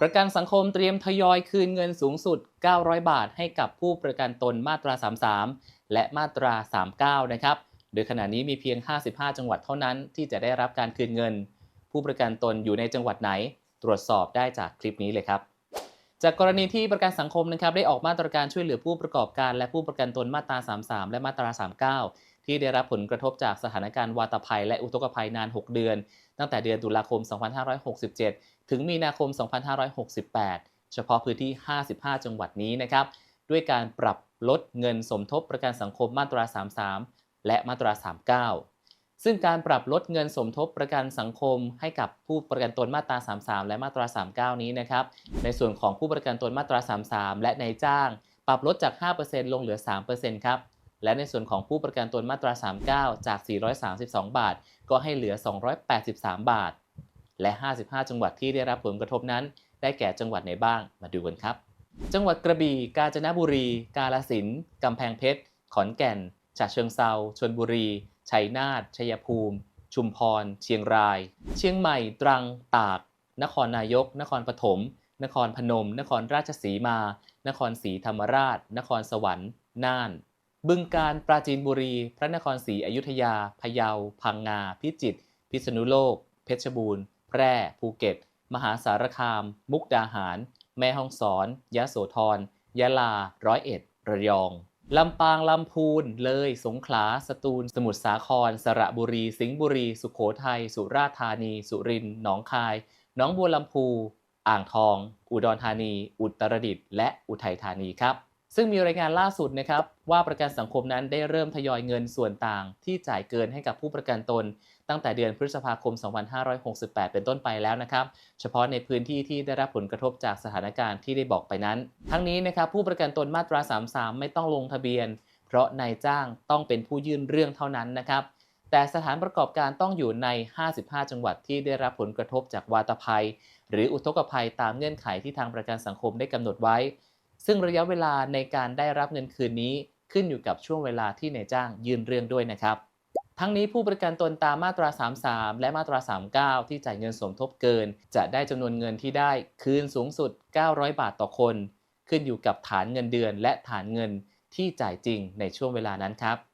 ประกันสังคมเตรียมทยอยคืนเงินสูงสุด 900 บาทให้กับผู้ประกันตนมาตรา 33 และมาตรา 39 นะครับ โดยขณะนี้มีเพียง 55 จังหวัดเท่านั้นที่จะได้รับการคืนเงิน ผู้ประกันตนอยู่ในจังหวัดไหน ตรวจสอบได้จากคลิปนี้เลยครับ จากกรณีที่ประกันสังคมนะครับได้ออกมาตรการช่วยเหลือผู้ประกอบการ และผู้ประกันตนมาตรา 33 และมาตรา 39 ที่ได้รับผลกระทบจากสถานการณ์วาตภัยและอุทกภัยนาน 6 เดือน ตั้งแต่เดือนตุลาคม 2567 ถึงมีนาคม 2568 เฉพาะพื้นที่ 55 จังหวัดนี้นะครับ ด้วยการปรับลดเงินสมทบประกันสังคมมาตรา 33 และมาตรา 39 ซึ่งการปรับลดเงินสมทบประกันสังคม ให้กับผู้ประกันตนมาตรา 33 และมาตรา 39 นี้นะครับ ในส่วนของผู้ประกันตนมาตรา 33 และนายจ้าง ปรับลดจาก 5%ลงเหลือ 3%ครับ และในส่วนของผู้ประกันตนมาตรา 39 จาก 432 บาท ก็ให้เหลือ 283 บาท และ 55 จังหวัดที่ได้รับผลกระทบนั้น ได้แก่จังหวัดไหนบ้าง มาดูกันครับ จังหวัดกระบี่ กาญจนบุรี กาฬสินธุ์กำแพงเพชร ขอนแก่น ฉะเชิงเซาชลบุรี ชัยนาท ชัยภูมิ ชุมพร เชียงราย เชียงใหม่ ตรัง ตาก นครนายก นครปฐม นครพนม นครราชสีมา นครศรีธรรมราช นครสวรรค์ น่าน บึงการปราจีนบุรี พระนครศรีอยุธยา พะเยา พังงา พิจิตร พิษณุโลก เพชรบูรณ์ แพร่ ภูเก็ต มหาสารคาม มุกดาหาร แม่ฮ่องสอน ยะโสธร ยะลา ร้อยเอ็ด ระยอง ลำปาง ลำพูน เลย สงขลา สตูล สมุทรสาคร สระบุรี สิงห์บุรี สุขโขทัย สุราษฎร์ธานี สุรินทร์ หนองคายหนองบัวลำพู อ่างทอง อุดรธานี อุตรดิตถ์ และอุทัยธานีครับ ซึ่งมีรายงานล่าสุดนะครับว่าประกันสังคมนั้นได้เริ่มทยอยเงินส่วนต่างที่จ่ายเกินให้กับผู้ประกันตน ตั้งแต่เดือนพฤษภาคม 2568 เป็นต้นไปแล้วนะครับ เฉพาะในพื้นที่ที่ได้รับผลกระทบจากสถานการณ์ที่ได้บอกไปนั้น ทั้งนี้นะครับผู้ประกันตนมาตรา 33 ไม่ต้องลงทะเบียน เพราะนายจ้างต้องเป็นผู้ยื่นเรื่องเท่านั้นนะครับ แต่สถานประกอบการต้องอยู่ใน 55 จังหวัดที่ได้รับผลกระทบจากวาตภัย หรืออุทกภัยตามเงื่อนไขที่ทางประกันสังคมได้กำหนดไว้ ซึ่งระยะเวลาในการได้รับเงินคืนนี้ขึ้นอยู่กับช่วงเวลาที่นายจ้างยื่นเรื่องด้วยนะครับ ทั้งนี้ผู้ประกันตนตามมาตรา 33 และมาตรา 39 ที่จ่ายเงินสมทบเกิน จะได้จำนวนเงินที่ได้คืนสูงสุด 900 บาทต่อคน ขึ้นอยู่กับฐานเงินเดือนและฐานเงินที่จ่ายจริงในช่วงเวลานั้นครับ